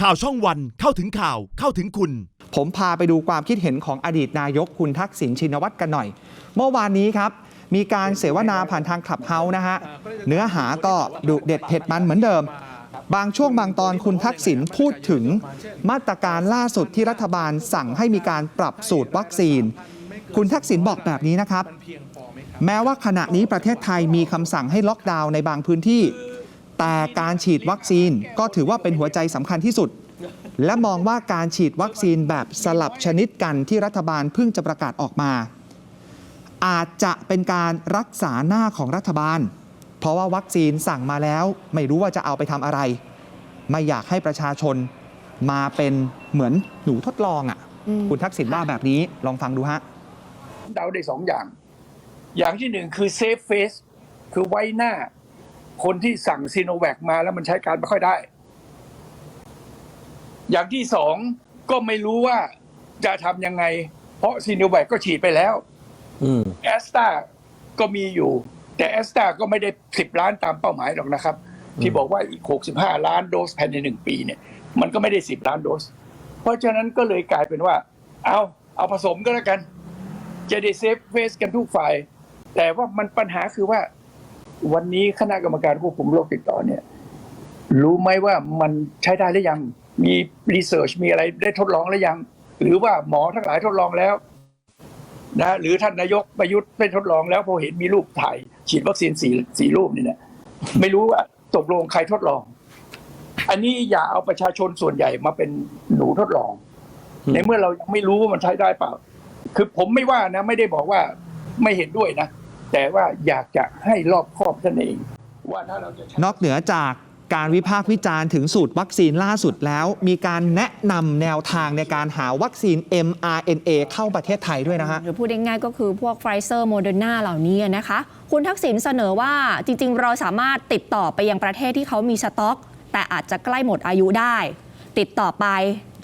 ข่าวช่องวันเข้าถึงข่าวเข้าถึงคุณ ผมพาไปดูความคิดเห็นของอดีตนายกคุณทักษิณชินวัตรกันหน่อย เมื่อวานนี้ครับ มีการเสวนาผ่านทางคลับเฮาส์นะฮะ เนื้อหาก็ดุเด็ดเผ็ดมันเหมือนเดิม บางช่วงบางตอนคุณทักษิณพูดถึงมาตรการล่าสุดที่รัฐบาลสั่งให้มีการปรับสูตรวัคซีน คุณทักษิณบอกแบบนี้นะครับ แม้ว่าขณะนี้ประเทศไทยมีคำสั่งให้ล็อกดาวน์ในบางพื้นที่ แต่การฉีดวัคซีนก็ถือว่าเป็นหัวใจสำคัญที่สุด และมองว่าการฉีดวัคซีนแบบสลับชนิดกันที่รัฐบาลเพิ่งจะประกาศออกมา อาจจะเป็นการรักษาหน้าของรัฐบาล เพราะว่าวัคซีนสั่งมาแล้ว ไม่รู้ว่าจะเอาไปทำอะไร ไม่อยากให้ประชาชนมาเป็นเหมือนหนูทดลองอะ่ะอืมคุณทักษิณว่าแบบนี้ลองฟังดูฮะเดาได้สองอย่าง อย่างที่หนึ่งคือเซฟเฟสคือไว้หน้า คนที่สั่งซีโนแวคมาแล้วมันใช้การไม่ค่อยได้ อย่างที่สองก็ไม่รู้ว่าจะทำยังไง เพราะซีโนแวคก็ฉีดไปแล้วแอสตราก็มีอยู่ แต่แอสตราก็ไม่ได้สิบล้านตามเป้าหมายหรอกนะครับ ที่บอกว่าอีกหกสิบห้าล้านโดสภายในหนึ่งปีเนี่ย มันก็ไม่ได้สิบล้านโดส เพราะฉะนั้นก็เลยกลายเป็นว่า เอาเอาผสมก็แล้วกัน จะได้เซฟเฟสกันทุกฝ่าย แต่ว่ามันปัญหาคือว่า วันนี้คณะกรรมการควบคุมโรคติดต่อเนี่ย รู้ไหมว่ามันใช้ได้หรือยัง มีรีเสิร์ชมีอะไรได้ทดลองหรือยัง หรือว่าหมอทั้งหลายทดลองแล้วนะหรือท่านนายกประยุทธ์ได้ทดลองแล้วพอเห็นมีรูปถ่ายฉีดวัคซีนสี่สี่รูปนี่เนี่ยไม่รู้ว่าตกลงใครทดลอง อันนี้อย่าเอาประชาชนส่วนใหญ่มาเป็นหนูทดลอง ในเมื่อเรายังไม่รู้ว่ามันใช้ได้เปล่า คือผมไม่ว่านะ ไม่ได้บอกว่าไม่เห็นด้วยนะ แต่ว่าอยากจะให้รอบคอบท่านเอง ว่าถ้าเราจะใช้ นอกเหนือจากการวิพากษ์วิจารณ์ถึงสูตรวัคซีนล่าสุดแล้ว มีการแนะนำแนวทางในการหาวัคซีน mRNA เข้าประเทศไทยด้วยนะฮะ หรือพูดง่ายๆก็คือพวกไฟเซอร์โมเดอร์นาเหล่านี้นะคะ คุณทักษิณเสนอว่าจริง ๆ เราสามารถติดต่อไปยังประเทศที่เขามีสต็อก แต่อาจจะใกล้หมดอายุได้ ติดต่อไป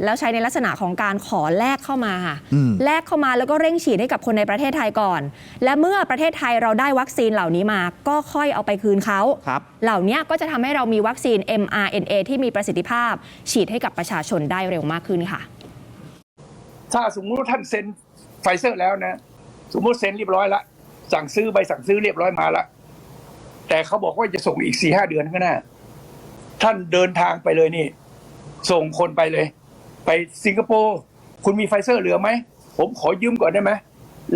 แล้วใช้ในลักษณะของการขอแลกเข้ามาค่ะอืมแลกเข้ามาแล้วก็เร่งฉีดให้กับคนในประเทศไทยก่อน และเมื่อประเทศไทยเราได้วัคซีนเหล่านี้มา ก็ค่อยเอาไปคืนเขาครับเหล่านี้ก็จะทำให้เรามีวัคซีน mRNA ที่มีประสิทธิภาพ ฉีดให้กับประชาชนได้เร็วมากขึ้นค่ะ ถ้าสมมุติว่าท่านเซ็นไฟเซอร์แล้วนะ สมมติเซ็นเรียบร้อยละสั่งซื้อใบสั่งซื้อเรียบร้อยมาละแต่เขาบอกว่าจะส่งอีกสี่ห้าเดือนข้างหน้าท่านเดินทางไปเลยนี่ ส่งคนไปเลย ไปสิงคโปร์คุณมีไฟเซอร์เหลือไหม ผมขอยืมก่อนได้ไหม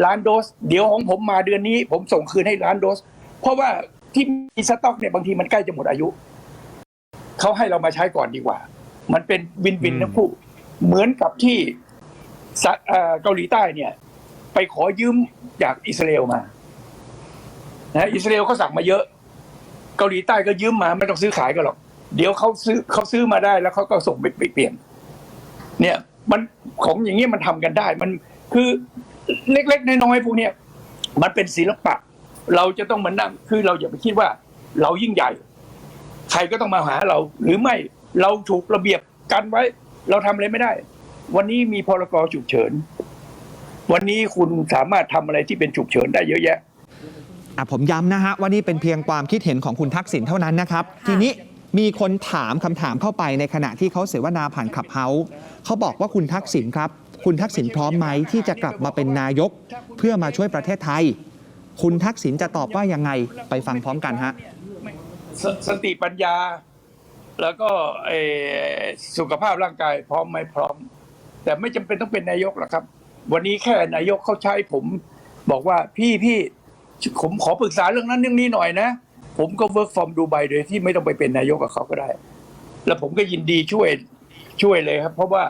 ล้านโดส เดี๋ยวของผมมาเดือนนี้ ผมส่งคืนให้ล้านโดส เพราะว่าที่มีสต็อกเนี่ยบางทีมันใกล้จะหมดอายุ เขาให้เรามาใช้ก่อนดีกว่า มันเป็นวินวินอืมทั้งคู่ เหมือนกับที่สะเอ่อเกาหลีใต้เนี่ย ไปขอยืมจากอิสราเอลมานะอิสราเอลเขาสั่งมาเยอะ เกาหลีใต้ก็ยืมมาไม่ต้องซื้อขายกันหรอก เดี๋ยวเขาซื้อเขาซื้อมาได้แล้วเขาก็ส่งไปไปเปลี่ยน เนี่ย มันของอย่างนี้ยมันทำกันได้ มันคือเล็ก ๆ น้อยๆพวกเนี้ยมันเป็นศิลปะ เราจะต้องมานั่งคือเราอย่าไปคิดว่า เรายิ่งใหญ่ ใครก็ต้องมาหาเรา หรือไม่เราถูกระเบียบกันไว้ เราทำอะไรไม่ได้ วันนี้มีพรกฉุกเฉิน วันนี้คุณสามารถทำอะไรที่เป็นฉุกเฉินได้เยอะแยะอะผมย้ำนะฮะว่านี่เป็นเพียงความคิดเห็นของคุณทักษิณเท่านั้นนะครับ ทีนี้ มีคนถามคำถามเข้าไปในขณะที่เขาเสวนาผ่านขับเฮาเขาบอกว่าคุณทักษิณครับ คุณทักษิณพร้อมไหมที่จะกลับมาเป็นนายก เพื่อมาช่วยประเทศไทย คุณทักษิณจะตอบว่ายังไงไปฟังพร้อมกันฮะสสติปัญญา แล้วก็เอ่อสุขภาพร่างกายพร้อมไหมพร้อม แต่ไม่จำเป็นต้องเป็นนายกหรอกครับ วันนี้แค่นายกเขาใช้ผม บอกว่าพี่พี่ผมขอปรึกษาเรื่องนั้นเรื่องนี้หน่อยนะ ผมก็ work from ดูไบโดยที่ไม่ต้องไปเป็นนายกกับเขาก็ได้ แล้วผมก็ยินดีช่วยช่วยเลยครับ เพราะว่า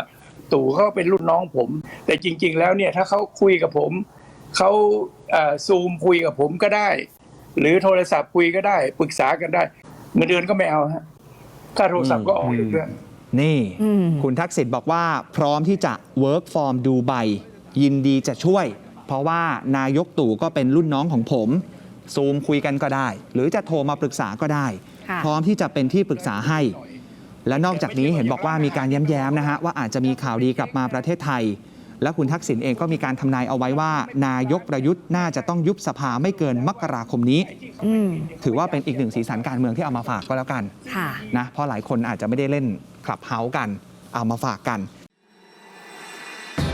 ตู่เขาเป็นรุ่นน้องผม แต่จริง ๆ แล้วเนี่ยถ้าเขาคุยกับผมเขาซูมคุยกับผมก็ได้ หรือโทรศัพท์คุยก็ได้ ปรึกษากันได้เงินเดือนก็ไม่เอาฮะค่าโทรศัพท์ก็ออกอีกด้วยนี่อืมคุณทักษิณบอกว่าพร้อมที่จะ work from ดูไบยินดีจะช่วย เพราะว่านายกตู่ก็เป็นรุ่นน้องของผม ซูมคุยกันก็ได้ หรือจะโทรมาปรึกษาก็ได้ค่ะพร้อมที่จะเป็นที่ปรึกษาให้ และนอกจากนี้เห็นบอกว่ามีการแย้มๆนะฮะว่าอาจจะมีข่าวดีกลับมาประเทศไทย และคุณทักษิณเองก็มีการทำนายเอาไว้ว่า นายกประยุทธ์น่าจะต้องยุบสภาไม่เกินมกราคมนี้ อืม ถือว่าเป็นอีกหนึ่งสีสันการเมืองที่เอามาฝากก็แล้วกันค่ะ นะเพราะหลายคนอาจจะไม่ได้เล่นคลับเฮาส์กันเอามาฝากกัน